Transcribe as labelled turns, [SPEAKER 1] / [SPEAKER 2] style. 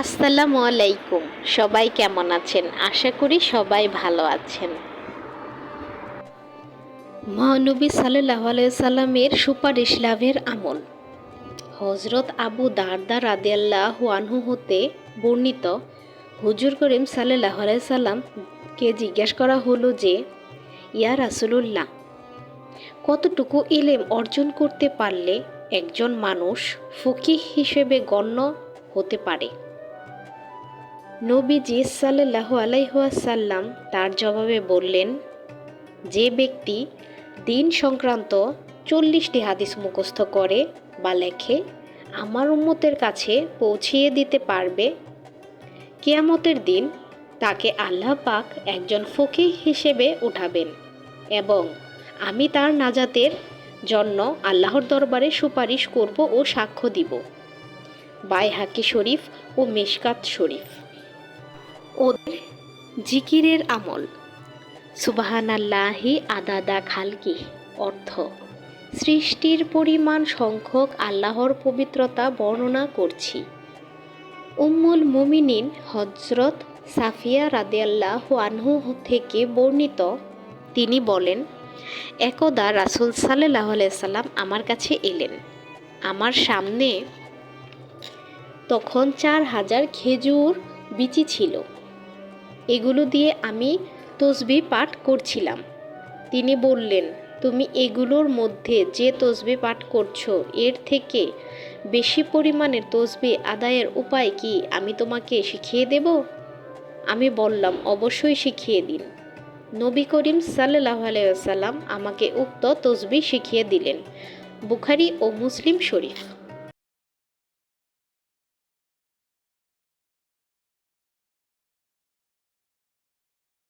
[SPEAKER 1] আসসালামু আলাইকুম। সবাই কেমন আছেন? আশা করি সবাই ভালো আছেন। মহানবী সাল্লাহ সাল্লামের সুপারিশ লাভের আমল। হজরত আবু দারদা রাদিয়াল্লাহু আনহু হতে বর্ণিত হুজুর করিম সাল্লাহ সাল্লামকে জিজ্ঞেস করা হলো যে, ইয়া রাসুলুল্লাহ, কতটুকু ইলেম অর্জন করতে পারলে একজন মানুষ ফকিহ হিসেবে গণ্য হতে পারে? নবীজি সাল্লাহ আলাইহাসাল্লাম তার জবাবে বললেন, যে ব্যক্তি দিন সংক্রান্ত চল্লিশটি হাদিস মুখস্থ করে বা লেখে, আমার উম্মতের কাছে পৌঁছিয়ে দিতে পারবে। কেয়ামতের দিন তাকে আল্লাহ পাক একজন ফকির হিসেবে উঠাবেন এবং আমি তার নাজাতের জন্য আল্লাহর দরবারে সুপারিশ করব ও সাক্ষ্য দিব। বাইহাকি শরীফ ও মেশকাত শরীফ। ওদের জিকিরের আমল। সুবাহানাল্লাহি আদাদা খালকি, অর্থ, সৃষ্টির পরিমাণ সংখ্যক আল্লাহর পবিত্রতা বর্ণনা করছি। উম্মুল মুমিনিন হজরত সাফিয়া রাদিয়াল্লাহ আনহু থেকে বর্ণিত, তিনি বলেন, একদা রাসুল সাল্লাহ সাল্লাম আমার কাছে এলেন। আমার সামনে তখন চার হাজার খেজুর বিচি ছিল। এগুলো দিয়ে আমি তসবি পাঠ করছিলাম। তিনি বললেন, তুমি এগুলোর মধ্যে যে তসবি পাঠ করছ, এর থেকে বেশি পরিমাণের তসবি আদায়ের উপায় কি আমি তোমাকে শিখিয়ে দেব? আমি বললাম, অবশ্যই শিখিয়ে দিন। নবী করিম সাল্লাহ আলাইসাল্লাম আমাকে উক্ত তসবি শিখিয়ে দিলেন, বুখারি ও মুসলিম শরীফ।